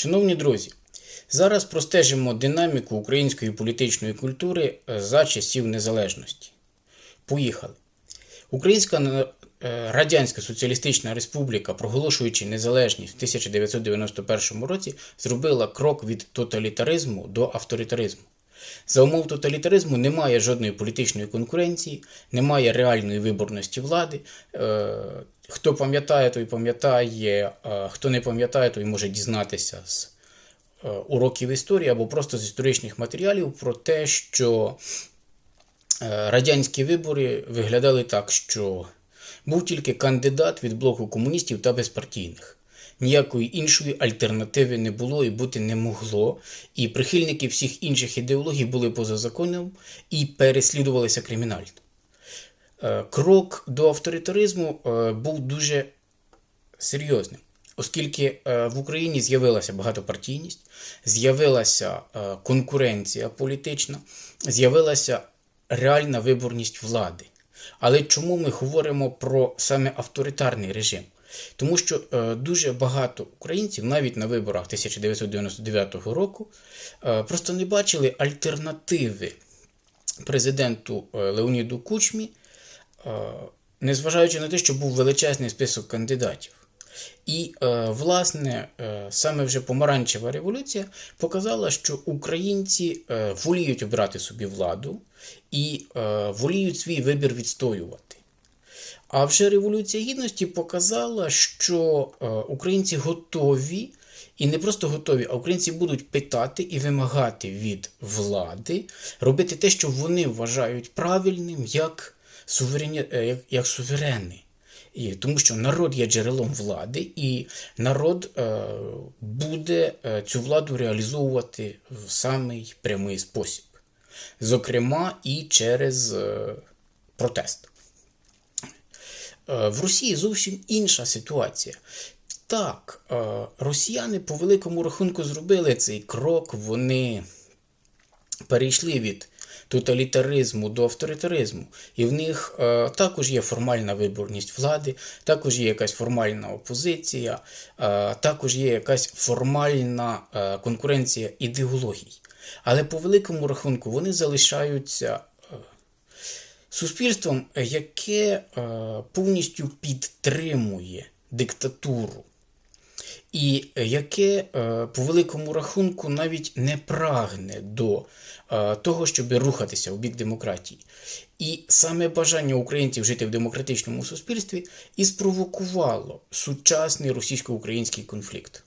Шановні друзі, зараз простежимо динаміку української політичної культури е, за часів незалежності. Поїхали. Українська е, Радянська Соціалістична Республіка, проголошуючи незалежність в 1991 році, зробила крок від тоталітаризму до авторитаризму. За умов тоталітаризму немає жодної політичної конкуренції, немає реальної виборності влади. Е, Хто пам'ятає, той пам'ятає, е, хто не пам'ятає, той може дізнатися з е, уроків історії або просто з історичних матеріалів про те, що радянські вибори виглядали так, що був тільки кандидат від блоку комуністів та безпартійних. Ніякої іншої альтернативи не було і бути не могло. І прихильники всіх інших ідеологій були поза законом і переслідувалися кримінально. Е, Крок до авторитаризму е, був дуже серйозним, оскільки е, в Україні з'явилася багатопартійність, з'явилася конкуренція політична, з'явилася реальна виборність влади. Але чому ми говоримо про саме авторитарний режим? Тому що е, дуже багато українців, навіть на виборах 1999 року, е, просто не бачили альтернативи президенту е, Леоніду Кучмі, незважаючи на те, що був величезний список кандидатів. І, власне, саме вже помаранчева революція показала, що українці воліють обрати собі владу і воліють свій вибір відстоювати. А вже Революція Гідності показала, що е, українці готові, і не просто готові, а українці будуть питати і вимагати від влади робити те, що вони вважають правильним як, суверені, е, як, як суверени. І, тому що народ є джерелом влади, і народ е, буде е, цю владу реалізовувати в самий прямий спосіб, зокрема і через е, протест. Е, В Росії зовсім інша ситуація. Так, е, росіяни по великому рахунку зробили цей крок, вони перейшли від тоталітаризму до авторитаризму. І в них е, також є формальна виборність влади, також є якась формальна опозиція, також є якась формальна конкуренція ідеологій. Але по великому рахунку вони залишаються суспільством, яке е, повністю підтримує диктатуру, і яке е, по великому рахунку навіть не прагне до е, того, щоб рухатися у бік демократії. І саме бажання українців жити в демократичному суспільстві і спровокувало сучасний російсько-український конфлікт.